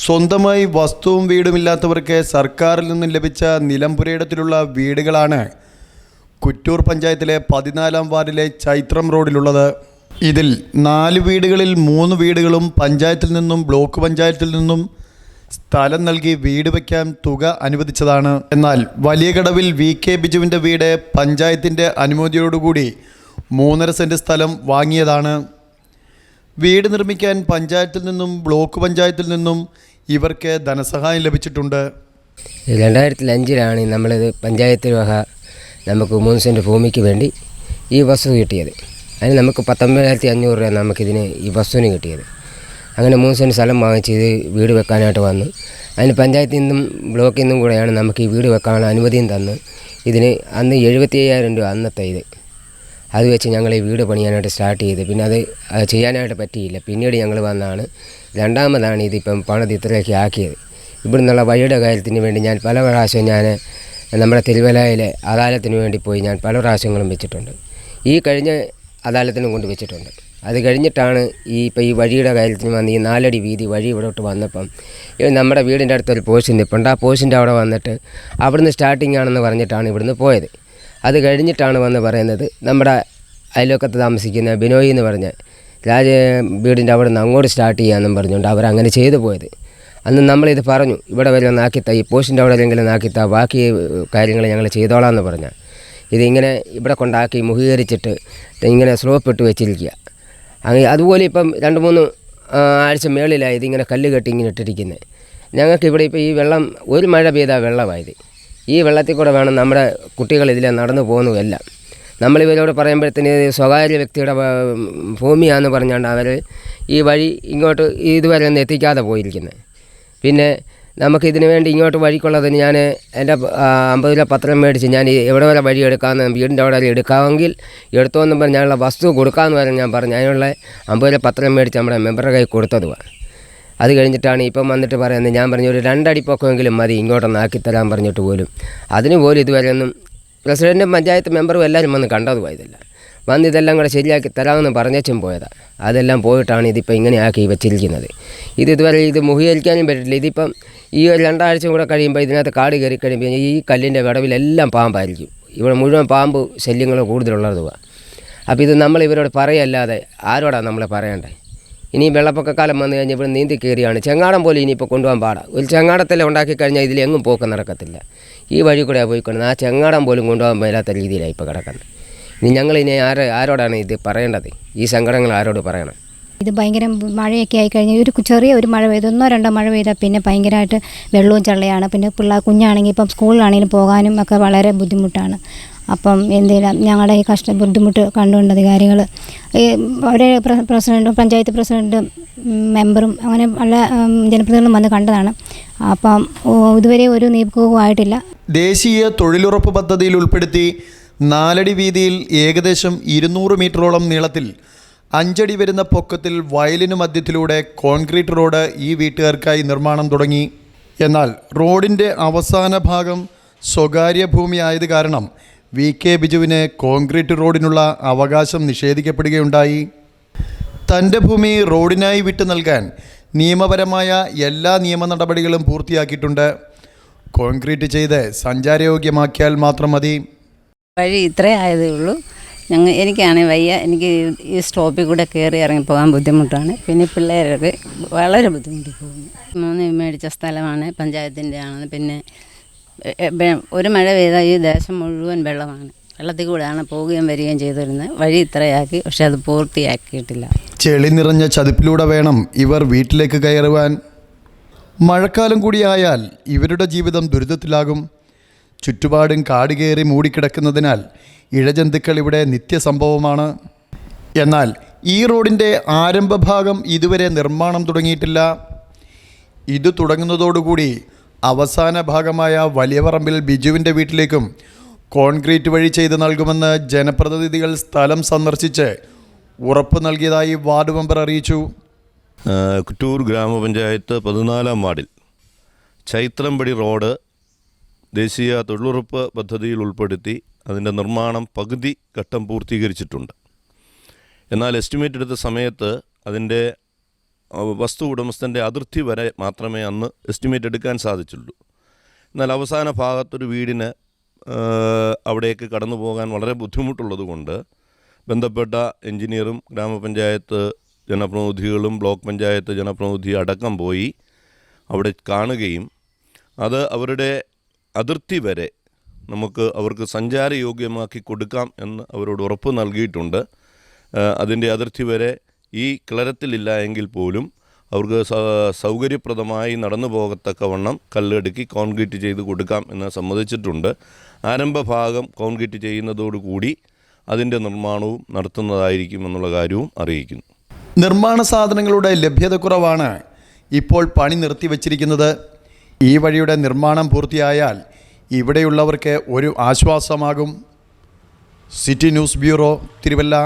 സ്വന്തമായി വസ്തുവും വീടുമില്ലാത്തവർക്ക് സർക്കാരിൽ നിന്നും ലഭിച്ച നിലമ്പുരയിടത്തിലുള്ള വീടുകളാണ് കുറ്റൂർ പഞ്ചായത്തിലെ പതിനാലാം വാർഡിലെ ചൈത്രം റോഡിലുള്ളത്. ഇതിൽ നാല് വീടുകളിൽ മൂന്ന് വീടുകളും പഞ്ചായത്തിൽ നിന്നും ബ്ലോക്ക് പഞ്ചായത്തിൽ നിന്നും സ്ഥലം നൽകി വീട് വയ്ക്കാൻ തുക അനുവദിച്ചതാണ്. എന്നാൽ വലിയ കടവിൽ വി കെ ബിജുവിന്റെ വീട് പഞ്ചായത്തിന്റെ അനുമതിയോടുകൂടി മൂന്നര സെന്റ് സ്ഥലം വാങ്ങിയതാണ്. വീട് നിർമ്മിക്കാൻ പഞ്ചായത്തിൽ നിന്നും ബ്ലോക്ക് പഞ്ചായത്തിൽ നിന്നും ഇവർക്ക് ധനസഹായം ലഭിച്ചിട്ടുണ്ട്. രണ്ടായിരത്തി അഞ്ചിലാണ് നമ്മളിത് പഞ്ചായത്ത് വക നമുക്ക് മൂന്ന് സെന്റ് ഭൂമിക്ക് വേണ്ടി ഈ വസ്തു കിട്ടിയത്. അതിന് നമുക്ക് പത്തൊമ്പതിനായിരത്തി അഞ്ഞൂറ് രൂപ നമുക്കിതിന് ഈ വസ്തുവിന് കിട്ടിയത്. അങ്ങനെ മൂന്ന് സെന്റ് സ്ഥലം വാങ്ങിച്ച് ഇത് വീട് വെക്കാനായിട്ട് വന്നു. അതിന് പഞ്ചായത്തിൽ നിന്നും ബ്ലോക്കിൽ നിന്നും കൂടെയാണ് നമുക്ക് ഈ വീട് വെക്കാനുള്ള അനുമതിയും തന്ന്. ഇതിന് അന്ന് എഴുപത്തി അയ്യായിരം രൂപ അന്നത്തെ ഇത്. അത് വെച്ച് ഞങ്ങൾ ഈ വീട് പണിയാനായിട്ട് സ്റ്റാർട്ട് ചെയ്ത്. പിന്നെ അത് ചെയ്യാനായിട്ട് പറ്റിയില്ല. പിന്നീട് ഞങ്ങൾ വന്നാണ് രണ്ടാമതാണ് ഇതിപ്പം പണിത് ഇത്രയൊക്കെ ആക്കിയത്. ഇവിടെ നിന്നുള്ള വഴിയുടെ കാര്യത്തിന് വേണ്ടി ഞാൻ പല പ്രാവശ്യം ഞാൻ നമ്മുടെ തിരുവലയിലെ അദാലത്തിന് വേണ്ടി പോയി ഞാൻ പല പ്രാവശ്യങ്ങളും വെച്ചിട്ടുണ്ട്. ഈ കഴിഞ്ഞ അദാലത്തിനും കൊണ്ട് വെച്ചിട്ടുണ്ട്. അത് കഴിഞ്ഞിട്ടാണ് ഈ ഇപ്പോൾ ഈ വഴിയുടെ കാര്യത്തിന് വന്ന് ഈ നാലടി വീതി വഴി ഇവിടോട്ട് വന്നപ്പം നമ്മുടെ വീടിന്റെ അടുത്തൊരു പോസ്റ്റ് നിൽപ്പുണ്ട് ആ പോസ്റ്റിന്റെ അവിടെ വന്നിട്ട് അവിടുന്ന് സ്റ്റാർട്ടിംഗ് ആണെന്ന് പറഞ്ഞിട്ടാണ് ഇവിടുന്ന് പോയത്. അത് കഴിഞ്ഞിട്ടാണ് വന്ന് പറയുന്നത് നമ്മുടെ അയൽവക്കത്ത് താമസിക്കുന്ന ബിനോയ് എന്ന് പറഞ്ഞ രാജ വീടിന്റെ അവിടെ നിന്ന് അങ്ങോട്ട് സ്റ്റാർട്ട് ചെയ്യാമെന്നും പറഞ്ഞുകൊണ്ട് അവരങ്ങനെ ചെയ്തു പോയത്. അന്ന് നമ്മളിത് പറഞ്ഞു ഇവിടെ വരെ നാക്കിത്ത ഈ പോസ്റ്റിന്റെ അവിടെ എങ്കിലും നാക്കിത്ത ബാക്കി കാര്യങ്ങൾ ഞങ്ങൾ ചെയ്തോളാം എന്ന് പറഞ്ഞാൽ ഇതിങ്ങനെ ഇവിടെ കൊണ്ടാക്കി മുഖീകരിച്ചിട്ട് ഇങ്ങനെ സ്ലോപ്പ് ഇട്ട് വെച്ചിരിക്കുക. അങ്ങനെ അതുപോലെ ഇപ്പം രണ്ട് മൂന്ന് ആഴ്ച മേളിലായി ഇതിങ്ങനെ കല്ല് കെട്ടി ഇങ്ങനെ ഇട്ടിരിക്കുന്നത് ഞങ്ങൾക്ക് ഇവിടെ ഇപ്പോൾ ഈ വെള്ളം ഒരു മഴ പെയ്താൽ വെള്ളമായത് ഈ വെള്ളത്തിൽ കൂടെ വേണം നമ്മുടെ കുട്ടികൾ ഇതിലെ നടന്നു പോകുന്നതെല്ലാം. നമ്മളിവരോട് പറയുമ്പോഴത്തേന് സ്വകാര്യ വ്യക്തിയുടെ ഭൂമിയാണെന്ന് പറഞ്ഞുകൊണ്ട് അവർ ഈ വഴി ഇങ്ങോട്ട് ഇതുവരെ ഒന്നും എത്തിക്കാതെ പോയിരിക്കുന്നത്. പിന്നെ നമുക്ക് ഇതിനു വേണ്ടി ഇങ്ങോട്ട് വഴിക്കുള്ളതിന് ഞാൻ എന്റെ അമ്പത് രൂപ പത്രം മേടിച്ച് ഞാൻ എവിടെ വരെ വഴി എടുക്കാമെന്ന് വീടിന്റെ അവിടെ എടുക്കാമെങ്കിൽ എടുത്തോന്നും പറഞ്ഞ് വസ്തു കൊടുക്കാമെന്ന് പറഞ്ഞ് ഞാൻ പറഞ്ഞു. അതിനുള്ള അമ്പത് രൂപ പത്രം മേടിച്ച് നമ്മുടെ മെമ്പറുടെ കൈ കൊടുത്തതുമാണ് അത് കഴിഞ്ഞിട്ടാണ് ഇപ്പം വന്നിട്ട് പറയുന്നത് ഞാൻ പറഞ്ഞു ഒരു രണ്ടടി പൊക്കമെങ്കിലും മതി ഇങ്ങോട്ടൊന്ന് ആക്കിത്തരാൻ പറഞ്ഞിട്ട് പോലും. അതിന് പോലും ഇതുവരെ ഒന്നും പ്രസിഡന്റും പഞ്ചായത്ത് മെമ്പറും എല്ലാവരും വന്ന് കണ്ടതുമായതില്ല വന്ന് ഇതെല്ലാം കൂടെ ശരിയാക്കി തരാമെന്ന് പറഞ്ഞേച്ചും പോയതാണ് അതെല്ലാം പോയിട്ടാണ് ഇതിപ്പോൾ ഇങ്ങനെ ആക്കി വെച്ചിരിക്കുന്നത്. ഇത് ഇതുവരെ ഇത് മുഖീകരിക്കാനും പറ്റില്ല. ഇതിപ്പം ഈ ഒരു രണ്ടാഴ്ച കൂടെ കഴിയുമ്പോൾ ഇതിനകത്ത് കാട് കയറി കഴിയുമ്പോൾ ഈ കല്ലിന്റെ വിടവിലെല്ലാം പാമ്പായിരിക്കും. ഇവിടെ മുഴുവൻ പാമ്പ് ശല്യങ്ങൾ കൂടുതലുള്ളതുമാണ് അപ്പോൾ ഇത് നമ്മൾ ഇവരോട് പറയല്ലാതെ ആരോടാണ് നമ്മൾ പറയേണ്ടത്? ഇനി വെള്ളപ്പൊക്കക്കാലം വന്നു കഴിഞ്ഞാൽ ഇവിടെ നീന്തി കയറിയാണ്. ചെങ്ങാടം പോലും ഇനിയിപ്പോൾ കൊണ്ടുപോകാൻ പാടാം. ഒരു ചെങ്ങാടത്തെല്ലാം ഉണ്ടാക്കി കഴിഞ്ഞാൽ ഇതിൽ എങ്ങും പോക്ക് നടക്കത്തില്ല. ഈ വഴി കൂടെ പോയിക്കൊണ്ട് ആ ചെങ്ങാടം പോലും കൊണ്ടുപോകാൻ മേലാത്ത രീതിയിലാണ് ഇപ്പോൾ കിടക്കുന്നത്. ഇനി ഞങ്ങൾ ഇനി ആര് ആരോടാണ് ഇത് പറയേണ്ടത്? ഈ സങ്കടങ്ങൾ ആരോട് പറയണം? ഇത് ഭയങ്കര മഴയൊക്കെ ആയി കഴിഞ്ഞാൽ ഒരു ചെറിയ ഒരു മഴ പെയ്ത് ഒന്നോ രണ്ടോ മഴ പെയ്താൽ പിന്നെ ഭയങ്കരമായിട്ട് വെള്ളവും ചള്ളയാണ്. പിന്നെ പിള്ളേർ കുഞ്ഞാണെങ്കിൽ ഇപ്പം സ്കൂളിലാണെങ്കിലും പോകാനും ഒക്കെ വളരെ ബുദ്ധിമുട്ടാണ്. അപ്പം എന്തെങ്കിലും ഞങ്ങളുടെ ഈ കഷ്ട ബുദ്ധിമുട്ട് കണ്ടുകൊണ്ട് അധികാരികൾ ഈ അവിടെ പ്രസിഡന്റും പഞ്ചായത്ത് പ്രസിഡന്റും മെമ്പറും അങ്ങനെ പല ജനപ്രതിനിധികളും വന്ന് കണ്ടതാണ്. അപ്പം ഇതുവരെ ഒരു നീക്കവും ആയിട്ടില്ല. ദേശീയ തൊഴിലുറപ്പ് പദ്ധതിയിൽ ഉൾപ്പെടുത്തി നാലടി വീതിയിൽ ഏകദേശം ഇരുന്നൂറ് മീറ്ററോളം നീളത്തിൽ അഞ്ചടി വരുന്ന പൊക്കത്തിൽ വയലിനു മധ്യത്തിലൂടെ കോൺക്രീറ്റ് റോഡ് ഈ വീട്ടുകാർക്കായി നിർമ്മാണം തുടങ്ങി. എന്നാൽ റോഡിന്റെ അവസാന ഭാഗം സ്വകാര്യ ഭൂമിയായത് കാരണം വി കെ ബിജുവിന് കോൺക്രീറ്റ് റോഡിനുള്ള അവകാശം നിഷേധിക്കപ്പെടുകയുണ്ടായി. തന്റെ ഭൂമി റോഡിനായി വിട്ടു നൽകാൻ നിയമപരമായ എല്ലാ നിയമ നടപടികളും പൂർത്തിയാക്കിയിട്ടുണ്ട്. കോൺക്രീറ്റ് ചെയ്ത് സഞ്ചാരയോഗ്യമാക്കിയാൽ മാത്രം മതി. വഴി ഇത്രേ ആയതേ ഉള്ളൂ. ഞങ്ങൾ എനിക്കാണെങ്കിൽ വയ്യ. എനിക്ക് ഈ സ്റ്റോപ്പിൽ കൂടെ കയറി ഇറങ്ങി പോകാൻ ബുദ്ധിമുട്ടാണ്. പിന്നെ പിള്ളേരൊക്കെ വളരെ ബുദ്ധിമുട്ടി പോകുന്നു. മൂന്ന് മേടിച്ച സ്ഥലമാണ് പഞ്ചായത്തിന്റെ ആണ് പിന്നെ ഒരു മഴ പെയ്താൽ ഈ ദേശം മുഴുവൻ വെള്ളമാണ്. വെള്ളത്തിൽ കൂടെയാണ് പോവുകയും വരികയും ചെയ്തിരുന്നത്. വഴി ഇത്രയാക്കി. പക്ഷെ അത് പൂർത്തിയാക്കിയിട്ടില്ല. ചെളി നിറഞ്ഞ ചതുപ്പിലൂടെ വേണം ഇവർ വീട്ടിലേക്ക് കയറുവാൻ. മഴക്കാലം കൂടിയായാൽ ഇവരുടെ ജീവിതം ദുരിതത്തിലാകും. ചുറ്റുപാടും കാട് കയറി മൂടിക്കിടക്കുന്നതിനാൽ ഇഴജന്തുക്കൾ ഇവിടെ നിത്യസംഭവമാണ്. എന്നാൽ ഈ റോഡിന്റെ ആരംഭഭാഗം ഇതുവരെ നിർമ്മാണം തുടങ്ങിയിട്ടില്ല. ഇത് തുടങ്ങുന്നതോടുകൂടി അവസാന ഭാഗമായ വലിയപറമ്പിൽ ബിജുവിന്റെ വീട്ടിലേക്കും കോൺക്രീറ്റ് വഴി ചെയ്ത് നൽകുമെന്ന് ജനപ്രതിനിധികൾ സ്ഥലം സന്ദർശിച്ച് ഉറപ്പ് നൽകിയതായി വാർഡ് മെമ്പർ അറിയിച്ചു. കുറ്റൂർ ഗ്രാമപഞ്ചായത്ത് പതിനാലാം വാർഡിൽ. ചൈത്രംപടി റോഡ് ദേശീയ തൊഴിലുറപ്പ് പദ്ധതിയിൽ ഉൾപ്പെടുത്തി അതിന്റെ നിർമ്മാണം പകുതി ഘട്ടം പൂർത്തീകരിച്ചിട്ടുണ്ട്. എന്നാൽ എസ്റ്റിമേറ്റ് എടുത്ത സമയത്ത് അതിന്റെ വസ്തു ഉടമസ്ഥന്റെ അതിർത്തി വരെ മാത്രമേ അന്ന് എസ്റ്റിമേറ്റ് എടുക്കാൻ സാധിച്ചുള്ളൂ. എന്നാൽ അവസാന ഭാഗത്തൊരു വീടിന് അവിടേക്ക് കടന്നു പോകാൻ വളരെ ബുദ്ധിമുട്ടുള്ളത് കൊണ്ട് ബന്ധപ്പെട്ട എഞ്ചിനീയറും ഗ്രാമപഞ്ചായത്ത് ജനപ്രതിനിധികളും ബ്ലോക്ക് പഞ്ചായത്ത് ജനപ്രതിനിധി അടക്കം പോയി അവിടെ കാണുകയും അത് അവരുടെ അതിർത്തി വരെ നമുക്ക് അവർക്ക് സഞ്ചാരയോഗ്യമാക്കി കൊടുക്കാം എന്ന് അവരോട് ഉറപ്പ് നൽകിയിട്ടുണ്ട്. അതിന്റെ അതിർത്തി വരെ ഈ കിളരത്തിലില്ല എങ്കിൽ പോലും അവർക്ക് സൗകര്യപ്രദമായി നടന്നു പോകത്തക്കവണ്ണം കല്ലെടുക്കി കോൺക്രീറ്റ് ചെയ്ത് കൊടുക്കാം എന്ന് സമ്മതിച്ചിട്ടുണ്ട്. ആരംഭഭാഗം കോൺക്രീറ്റ് ചെയ്യുന്നതോടുകൂടി അതിന്റെ നിർമ്മാണവും നടത്തുന്നതായിരിക്കും എന്നുള്ള കാര്യവും അറിയിക്കുന്നു. നിർമ്മാണ സാധനങ്ങളുടെ ലഭ്യതക്കുറവാണ് ഇപ്പോൾ പണി നിർത്തിവച്ചിരിക്കുന്നത്. ഈ വഴിയുടെ നിർമ്മാണം പൂർത്തിയായാൽ ഇവിടെയുള്ളവർക്ക് ഒരു ആശ്വാസമാകും. City news bureau Thiruvalla.